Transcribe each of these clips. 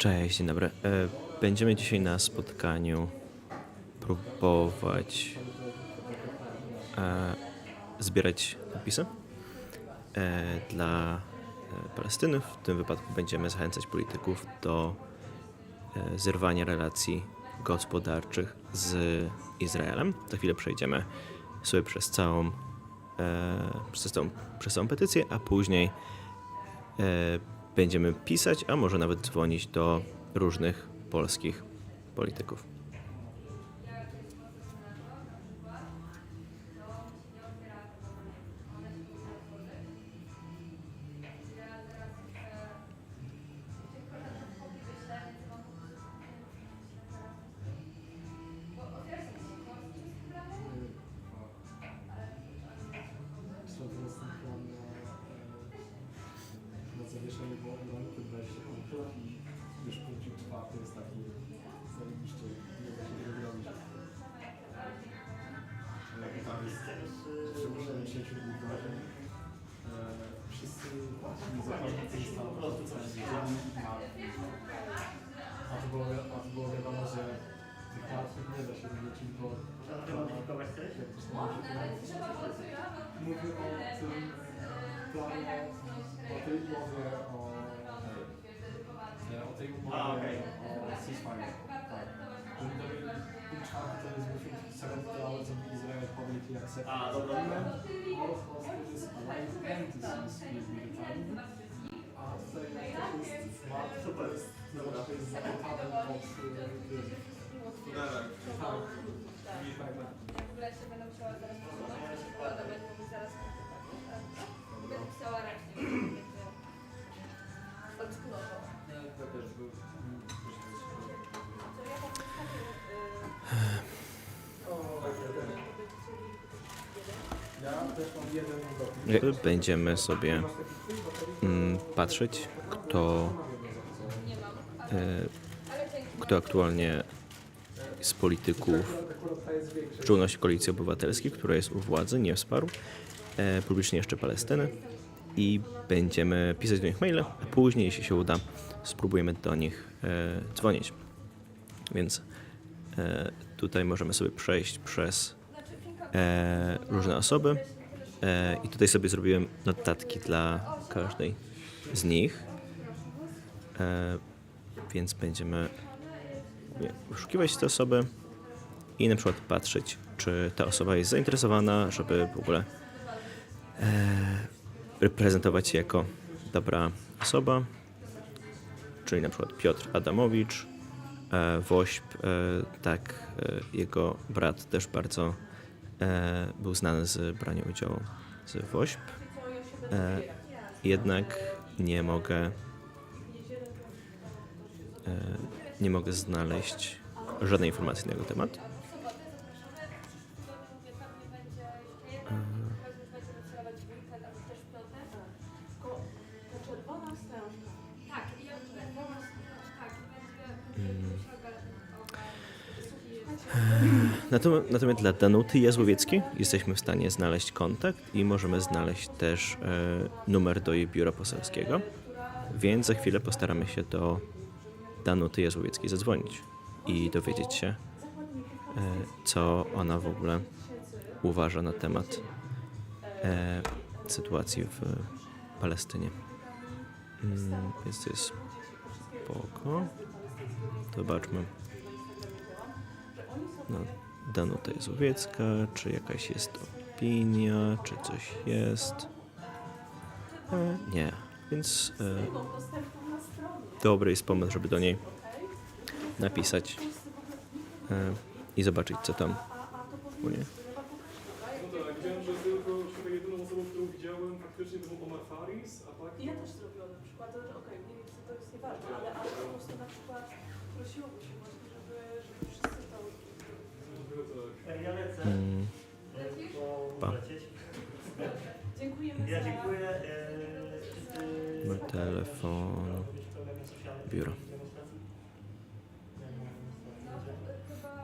Cześć, dzień dobry. E, Będziemy dzisiaj na spotkaniu próbować e, zbierać podpisy e, dla Palestyny. W tym wypadku będziemy zachęcać polityków do zerwania relacji gospodarczych z Izraelem. Za chwilę przejdziemy sobie przez całą, przez całą, przez całą petycję, a później będziemy pisać, a może nawet dzwonić do różnych polskich polityków. A to było, a to było wiadomo, że tych martwych nie da się jak to się Mówię o tym planie, o tej umowie o, o tej umowie o ceasefire. Tak. Że gdyby punkt czwarty to jest właśnie second clause of Israel publicly accepted A, dobra. all hostages alive entities be returned. A tutaj też jest smart, to jest, zobacz, to jest zapytane pod Tunelem. tak, tak, tak. Zaraz Będziemy sobie mm, patrzeć, kto, e, kto aktualnie z polityków, w szczególności Koalicji Obywatelskiej, która jest u władzy, nie wsparł e, publicznie jeszcze Palestyny i będziemy pisać do nich maile, a później, jeśli się uda, spróbujemy do nich e, dzwonić. Więc tutaj możemy sobie przejść przez różne osoby i tutaj sobie zrobiłem notatki dla każdej z nich. E, więc będziemy wyszukiwać te osoby i na przykład patrzeć, czy ta osoba jest zainteresowana, żeby w ogóle e, reprezentować się jako dobra osoba, czyli na przykład Piotr Adamowicz, e, Wośp, e, tak, e, jego brat też bardzo e, był znany z brania udziału z Wośp. E, jednak nie mogę e, nie mogę znaleźć żadnej informacji na jego temat. I Natomiast, dla Danuty Jazłowieckiej jesteśmy w stanie znaleźć kontakt i możemy znaleźć też e, numer do jej biura poselskiego, więc za chwilę postaramy się do Danuty Jazłowieckiej zadzwonić i dowiedzieć się, e, co ona w ogóle uważa na temat e, sytuacji w Palestynie. Mm, więc to jest spoko. Zobaczmy. No, Danuta Jezłowiecka, czy jakaś jest opinia, czy coś jest. E, nie, więc e, dobry jest pomysł, żeby do niej napisać e, i zobaczyć, co tam u niej. No tak, tak... Ja też zrobiłam na przykład, ale okej, nie wiem, co to jest nieważne, ale, ale po prostu na przykład prosiłoby się właśnie, żeby, żeby wszyscy to Chyba tak. Mm, Pa. Dziękujemy Ja za... dziękuję. e, wszyscy- Numer telefonu, biuro.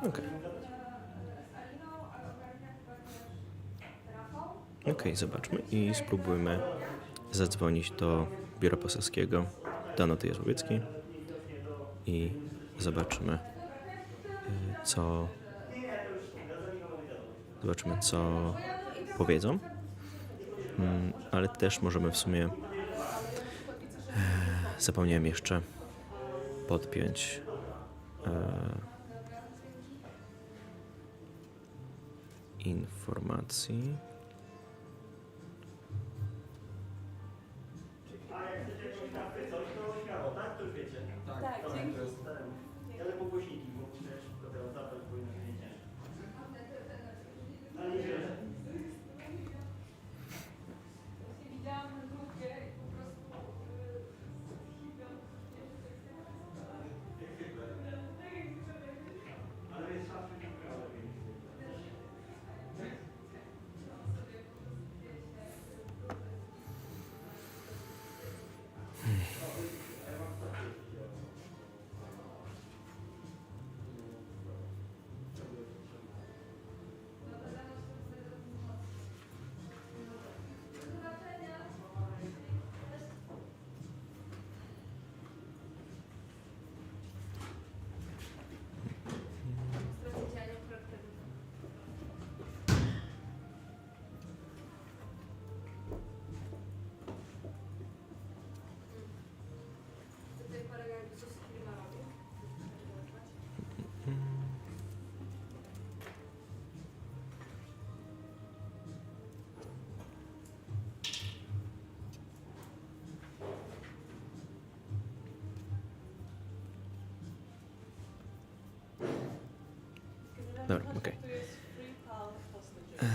Okej. Okej, zobaczmy i spróbujmy zadzwonić do biura poselskiego Danuty Jazłowieckiej. i zobaczymy, y, co. Zobaczymy, co powiedzą. Mm, Ale też możemy w sumie. e, Zapomniałem jeszcze podpiąć. e, informacji. Tak, dzięki. Ale po głośniki, bo też to teraz zapal powinno być Amen. Dobra, okej. Hostages.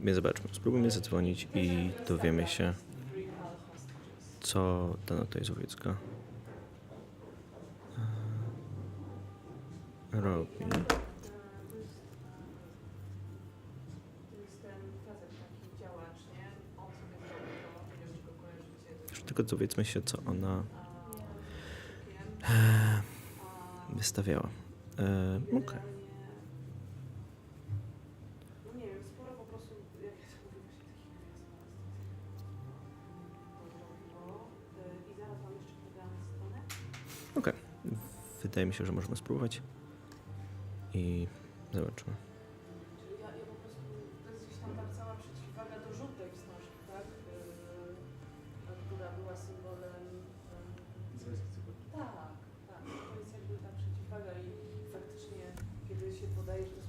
Więc zobaczmy. Spróbujmy zadzwonić i dowiemy się, co dana tutaj Zowiecka e, robi. To jest, to jest ten facet taki działacz, nie? On sobie zrobił to, nie wiem czy go kojarzycie. Już tylko dowiedzmy się, co ona e, A, wystawiała. E, Okej. generalnie- Okej. Okay. Wydaje mi się, że możemy spróbować. I zobaczymy. To jest tak tam tak cała przeciwwaga do tak? Yy, która była symbolem... Yy, tak, tak. To jest jakby ta przeciwwaga i faktycznie, kiedy się podaje, że to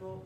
available